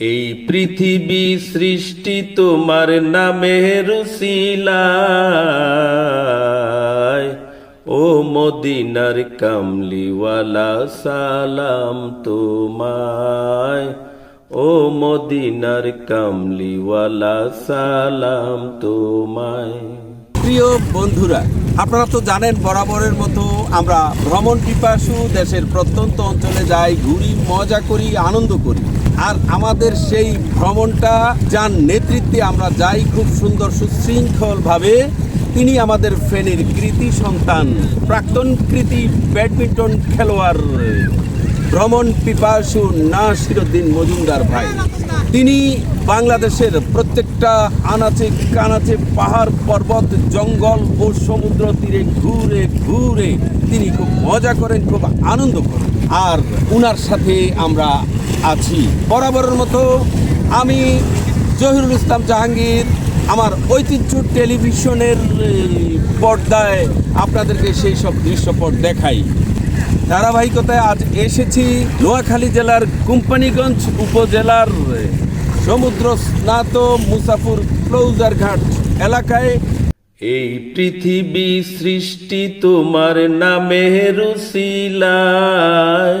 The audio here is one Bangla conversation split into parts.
এই পৃথিবী সৃষ্টি তোমার নামে রুসিলায়। ও মদিনার কামলিওয়ালা, সালাম তোমায়। ও মদিনার কামলিওয়ালা, সালাম তোমায়। প্রিয় বন্ধুরা, আপনারা তো জানেন বরাবরের মতো আমরা ভ্রমণ পিপাসু দেশের প্রত্যন্ত অঞ্চলে যাই, ঘুরি, মজা করি, আনন্দ করি। আর আমাদের সেই ভ্রমণটা, যার নেতৃত্বে আমরা যাই খুব সুন্দর সুশৃঙ্খলভাবে, তিনি আমাদের ফেনীর কৃতি সন্তান, প্রাক্তন কৃতি ব্যাডমিন্টন খেলোয়াড়, ভ্রমণ পিপাসু নাসিরুদ্দিন মজুমদার ভাই। তিনি বাংলাদেশের প্রত্যেকটা আনাচে কানাচে পাহাড়, পর্বত, জঙ্গল ও সমুদ্র তীরে ঘুরে ঘুরে তিনি খুব মজা করেন, খুব আনন্দ করেন। আর উনার সাথে আমরা আছি। বরাবরের মতো আমি জহিরুল ইসলাম জাহাঙ্গীর, আমার ঐতিহ্য টেলিভিশনের পর্দায় আপনাদেরকে সেই সব দৃশ্যপট দেখাই। ধারাবাহিকতায় আজ এসেছি নোয়াখালী জেলার কোম্পানিগঞ্জ উপজেলার সমুদ্র স্নাত মুসাফুর ক্লোজার ঘাট এলাকায়। এই পৃথিবী সৃষ্টি তোমার নামে রুসিলায়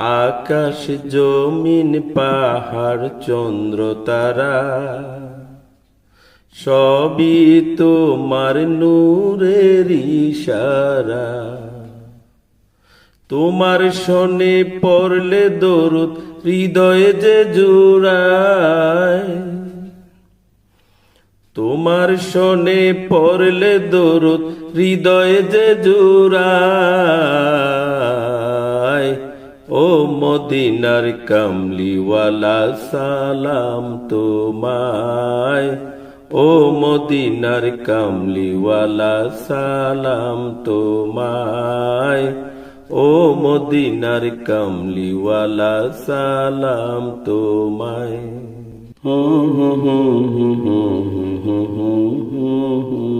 আকাশ জমিন, পাহাড়, চন্দ্র, তারা। সবই তোমার নূরের ইশারা। তোমার শোনে পড়লে দরুদ, হৃদয়ে যে জোড়ায়। তোমার শোনে পড়লে দরুদ, হৃদয়ে যে জোড়ায়। ও মদিনার কামলিওয়ালা সালাম তোমায় ও মদিনার কামলিওয়ালা সালাম তোমায় ও মদিনার কামলিওয়ালা সালাম তোমায় হুম হুম হুম হুম হুম হুম হুম হুম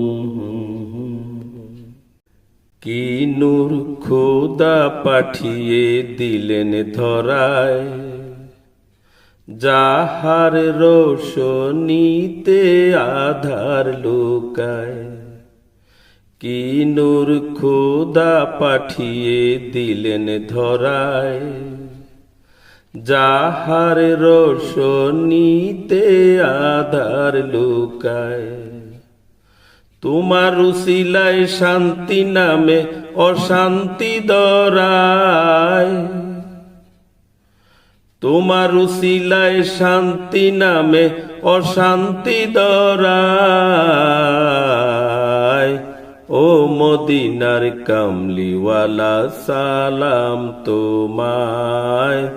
কি নূর খোদা পাঠিয়ে দিলেন ধরায়? যাহার রোশনীতে আধার লোকায়, কি নূর খোদা পাঠিয়ে দিলেন ধরায়? যাহার রোশনীতে আধার লোকায় তোমার উসিলায় শান্তি নামে অশান্তি দরায়। তোমার উসিলায় শান্তি নামে অশান্তি দরায়। ও মদিনার কামলিওয়ালা, সালাম তোমায়।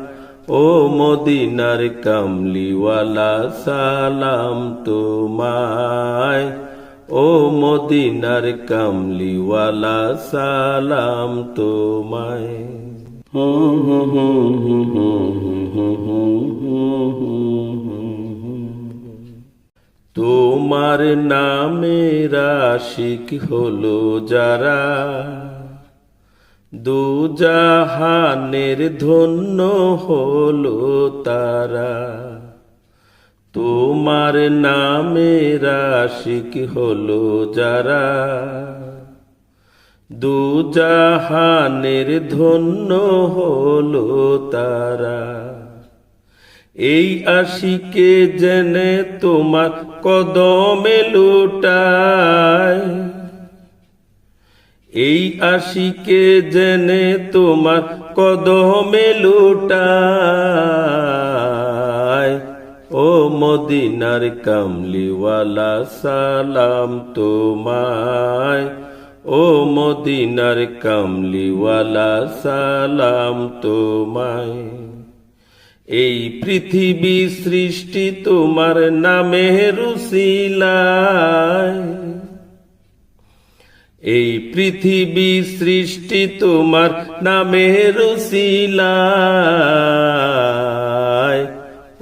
ও মদিনার কামলিওয়ালা, সালাম তোমায়। ও মদিনার কামলিওয়ালা সালাম তোমায়। তোমার নামে রাশিক হলো যারা দুজাহানের ধন্য হলো তারা। তোমার নামে আশিক হলো যারা। দুজাহানের ধন্য হলো তারা। এই আশিকে জেনে তোমার কদমে লুটায়। এই আশিকে জেনে তোমার কদমে লুটায়। ও মদিনার কামলিওয়ালা, সালাম তোমায়। ও মদিনার কামলিওয়ালা, সালাম তোমায়। এই পৃথিবী সৃষ্টি তোমার নামে রুসিলায় এই পৃথিবী সৃষ্টি তোমার নামে রুসিলায়